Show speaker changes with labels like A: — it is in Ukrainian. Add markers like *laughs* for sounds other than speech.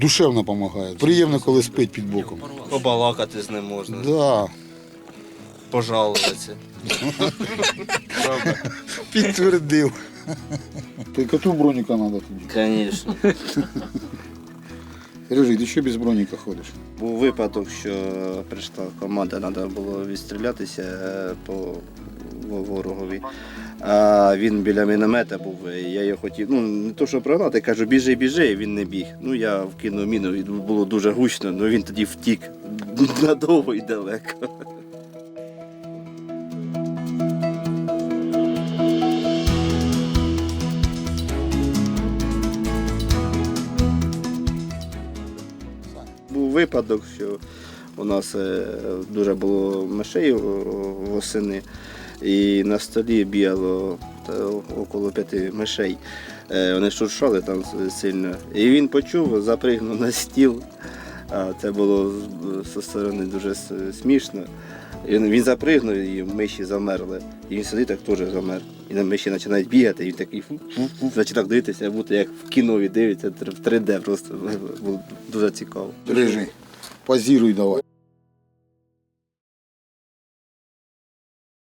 A: Душевно допомагає. Приємно, коли спить під боком.
B: Побалакати з ним можна,
A: Да.
B: пожалуватися.
A: Підтвердив. Ти коту броніка треба тоді.
B: Звісно.
A: Рижик, ти що без броніка ходиш?
B: Був випадок, що прийшла команда, треба було відстрілятися е, по ворогові. А він біля міномета був, і я його хотів, ну не то, що прогнати, кажу, біжи, біжи, він не біг. Ну я вкинув міну, і було дуже гучно, але він тоді втік *laughs* надовго і далеко. Був випадок, що у нас е, дуже було мишей восени, і на столі бігало около п'яти мишей. Е, Вони шуршали там сильно. І він почув, запригнув на стіл. Це було зі сторони дуже смішно. Він, він запригнув і миші замерли. І він сидить так теж замер. І на миші починають бігати, і він такий фу-фу-фу, дивитися, будто як в кіно дивиться в 3D просто було дуже цікаво.
A: Рижий, позіруй давай.